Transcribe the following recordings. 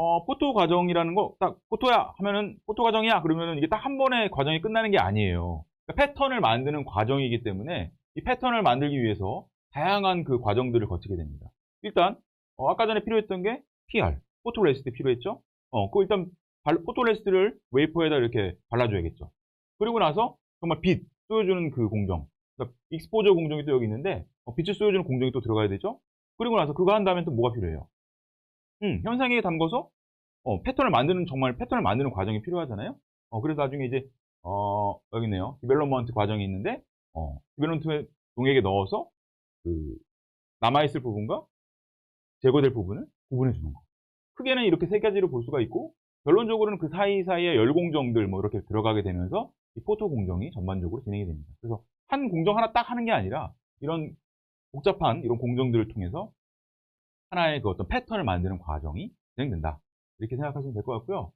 어, 포토 과정이라는 거, 딱, 포토야! 하면은, 포토 과정이야! 그러면은 이게 딱 한 번에 과정이 끝나는 게 아니에요. 그러니까 패턴을 만드는 과정이기 때문에 이 패턴을 만들기 위해서 다양한 그 과정들을 거치게 됩니다. 일단, 어, 아까 전에 필요했던 게 PR, 포토레스트 필요했죠? 어, 그 일단, 발- 포토레스트를 웨이퍼에다 이렇게 발라줘야겠죠. 그리고 나서 정말 빛 쏘여주는 그 공정. 그러니까 익스포저 공정이 또 여기 있는데, 어, 빛을 쏘여주는 공정이 또 들어가야 되죠? 그리고 나서 그거 한 다음에 또 뭐가 필요해요? 음, 현상에 담궈서 어, 패턴을 만드는 정말 패턴을 만드는 과정이 필요하잖아요. 어, 그래서 나중에 이제 어, 여기 있네요. 디벨롭먼트 과정이 있는데 어, 디벨롭먼트 용액에 넣어서 그 남아 있을 부분과 제거될 부분을 구분해 주는 거. 크게는 이렇게 세 가지로 볼 수가 있고 결론적으로는 그 사이사이에 열 공정들 뭐 이렇게 들어가게 되면서 이 포토 공정이 전반적으로 진행이 됩니다. 그래서 한 공정 하나 딱 하는 게 아니라 이런 복잡한 이런 공정들을 통해서 하나의 그 어떤 패턴을 만드는 과정이 진행된다. 이렇게 생각하시면 될 것 같고요.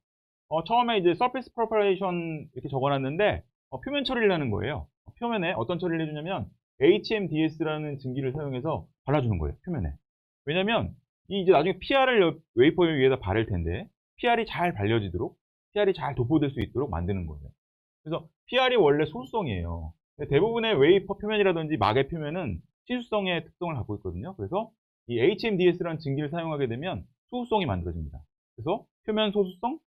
어, 처음에 이제 surface preparation 이렇게 적어놨는데 어, 표면 처리를 하는 거예요. 어, 표면에 어떤 처리를 해주냐면 HMDS라는 증기를 사용해서 발라주는 거예요. 표면에. 왜냐면 이 이제 나중에 PR을 웨이퍼 위에다 바를 텐데 PR이 잘 발려지도록 PR이 잘 도포될 수 있도록 만드는 거예요. 그래서 PR이 원래 소수성이에요. 대부분의 웨이퍼 표면이라든지 막의 표면은 치수성의 특성을 갖고 있거든요. 그래서 이 HMDS라는 증기를 사용하게 되면 소수성이 만들어집니다. 그래서 표면 소수성,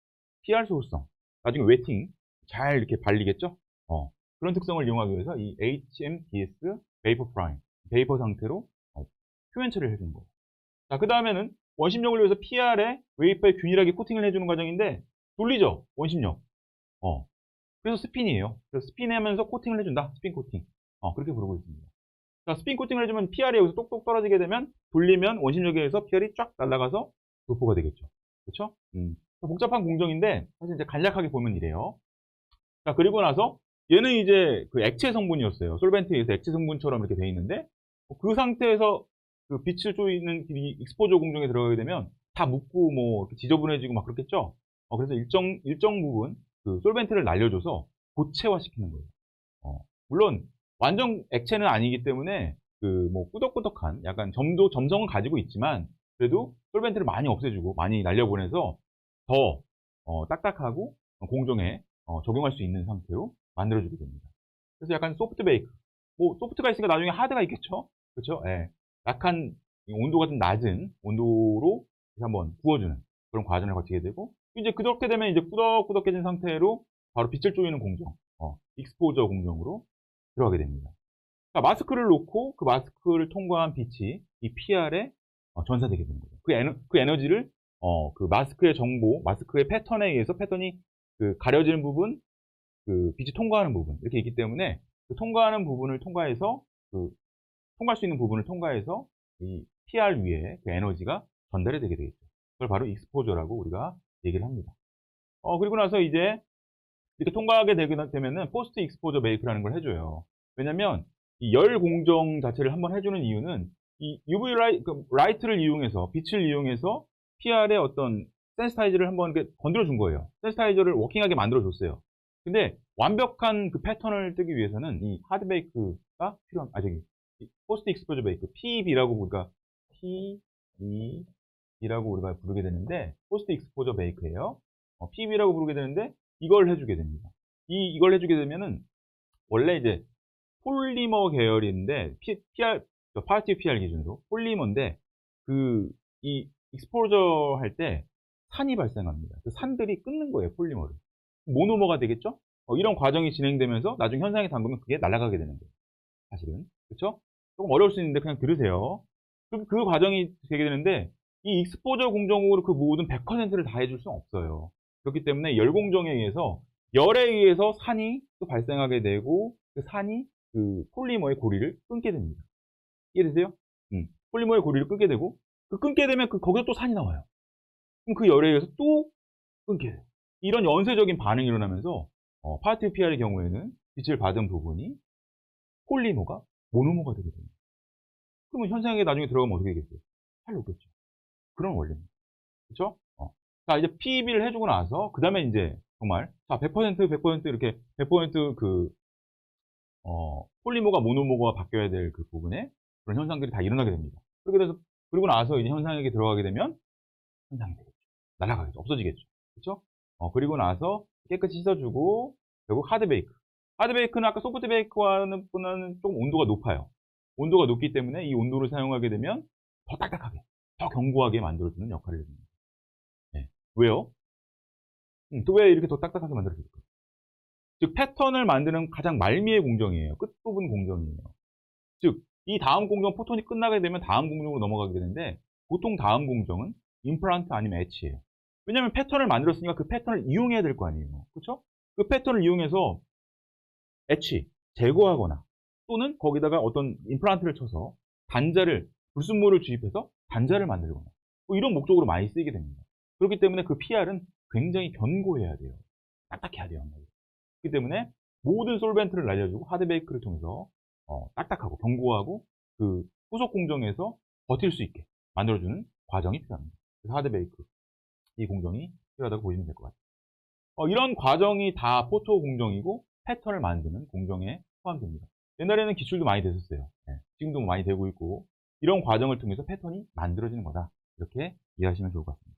PR 소수성, 나중에 웨팅 잘 이렇게 발리겠죠? 어, 그런 특성을 이용하기 위해서 이 HMDS 베이퍼 프라임, 베이퍼 상태로 어, 표면 처리를 해주는 거예요. 자, 그 다음에는 원심력을 위해서 PR에 웨이퍼에 균일하게 코팅을 해주는 과정인데 돌리죠? 원심력. 어, 그래서 스핀이에요. 그래서 스핀하면서 코팅을 해준다. 스핀 코팅. 어, 그렇게 부르고 있습니다. 자, 스핀 코팅을 해주면 PR이 여기서 똑똑 떨어지게 되면 돌리면 원심력에 의해서 PR이 쫙 날아가서 도포가 되겠죠. 그렇죠? 음. 복잡한 공정인데 사실 이제 간략하게 보면 이래요. 자, 그리고 나서 얘는 이제 그 액체 성분이었어요. 솔벤트에 의해서 액체 성분처럼 이렇게 돼 있는데 그 상태에서 그 빛을 쪼이는 이 익스포저 공정에 들어가게 되면 다 묻고 뭐 지저분해지고 막 그렇겠죠. 어, 그래서 일정 일정 부분 그 솔벤트를 날려줘서 고체화시키는 거예요. 어, 물론 완전 액체는 아니기 때문에 그 뭐 꾸덕꾸덕한 약간 점도 점성은 가지고 있지만 그래도 솔벤트를 많이 없애주고 많이 날려보내서 더 어, 딱딱하고 공정에 어, 적용할 수 있는 상태로 만들어주게 됩니다. 그래서 약간 소프트 베이크. 뭐 소프트가 있으니까 나중에 하드가 있겠죠. 그렇죠? 예. 약한 온도가 좀 낮은 온도로 한번 구워주는 그런 과정을 거치게 되고 이제 그렇게 되면 이제 꾸덕꾸덕해진 상태로 바로 빛을 쪼이는 공정, 어, 익스포저 공정으로 들어가게 됩니다. 자, 마스크를 놓고 그 마스크를 통과한 빛이 이 PR에 어, 전사되게 되는 거죠. 그, 에너, 그 에너지를 어, 그 마스크의 정보, 마스크의 패턴에 의해서 패턴이 그 가려지는 부분, 그 빛이 통과하는 부분 이렇게 있기 때문에 그 통과하는 부분을 통과해서 그 통과할 수 있는 부분을 통과해서 이 PR 위에 그 에너지가 전달이 되게 되겠죠. 그걸 바로 익스포저라고 우리가 얘기를 합니다. 어, 그리고 나서 이제 이렇게 통과하게 되면은 포스트 익스포저 메이크라는 걸 해줘요. 왜냐면 이열 공정 자체를 한번 해주는 이유는 이 UV 라이, 그 라이트를 이용해서 빛을 이용해서 PR의 어떤 센스타이저를 한번 건드려 준 거예요. 센스타이저를 워킹하게 만들어 줬어요. 근데 완벽한 그 패턴을 뜨기 위해서는 이 하드 베이크가 필요한 아 저기 포스트 익스포저 베이크 PEB라고 우리가 PEB라고 우리가 부르게 되는데 포스트 익스포저 베이크예요. 어, PEB라고 부르게 되는데 이걸 해주게 됩니다. 이 이걸 해주게 되면은 원래 이제 폴리머 계열인데 P, PR 파티브 PR 기준으로 폴리머인데 그 이 익스포저 할 때 산이 발생합니다. 그 산들이 끊는 거예요 폴리머를 모노머가 되겠죠? 어, 이런 과정이 진행되면서 나중 현상에 담그면 그게 날아가게 되는 거예요. 사실은 그렇죠? 조금 어려울 수 있는데 그냥 들으세요. 그, 그 과정이 되게 되는데 이 익스포저 공정으로 그 모든 100%를 다 해줄 수는 없어요. 그렇기 때문에 열 공정에 의해서 열에 의해서 산이 또 발생하게 되고 그 산이 그 폴리머의 고리를 끊게 됩니다. 이해되세요? 음, 폴리머의 고리를 끊게 되고 그 끊게 되면 그 거기서 또 산이 나와요. 그럼 그 열에 의해서 또 끊게 돼요. 이런 연쇄적인 반응이 일어나면서 어, 파티 PR의 경우에는 빛을 받은 부분이 폴리머가 모노머가 되게 됩니다. 그러면 현상에 나중에 들어가면 어떻게 되겠어요? 잘 녹겠죠. 그런 원리입니다. 그렇죠? 어. 자 이제 PEB를 해주고 나서 그 다음에 이제 정말 자 100% 100% 이렇게 100%그 어, 폴리머가 모노머가 바뀌어야 될 그 부분에 그런 현상들이 다 일어나게 됩니다. 그렇게 돼서 그리고 나서 이제 현상에게 들어가게 되면 현상이 되겠죠. 날아가겠죠. 없어지겠죠. 그렇죠? 어, 그리고 나서 깨끗이 씻어주고 결국 하드 베이크. 하드 베이크는 아까 소프트 베이크와는 보다는 조금 온도가 높아요. 온도가 높기 때문에 이 온도를 사용하게 되면 더 딱딱하게, 더 견고하게 만들어주는 역할을 해줍니다. 네. 왜요? 음, 또왜 이렇게 더 딱딱하게 만들어줄까? 즉 패턴을 만드는 가장 말미의 공정이에요. 끝부분 공정이에요. 즉 이 다음 공정 포톤이 끝나게 되면 다음 공정으로 넘어가게 되는데 보통 다음 공정은 임플란트 아니면 엣치예요. 왜냐하면 패턴을 만들었으니까 그 패턴을 이용해야 될 거 아니에요. 그렇죠? 그 패턴을 이용해서 엣치 제거하거나 또는 거기다가 어떤 임플란트를 쳐서 단자를 불순물을 주입해서 단자를 만들거나 뭐 이런 목적으로 많이 쓰이게 됩니다. 그렇기 때문에 그 PR은 굉장히 견고해야 돼요. 딱딱해야 돼요. 그렇기 때문에 모든 솔벤트를 날려주고 하드베이크를 통해서 어, 딱딱하고 견고하고 그 후속 공정에서 버틸 수 있게 만들어주는 과정이 필요합니다. 그래서 하드베이크 이 공정이 필요하다고 보시면 될 것 같아요. 어, 이런 과정이 다 포토 공정이고 패턴을 만드는 공정에 포함됩니다. 옛날에는 기출도 많이 됐었어요. 네, 지금도 많이 되고 있고 이런 과정을 통해서 패턴이 만들어지는 거다. 이렇게 이해하시면 좋을 것 같습니다.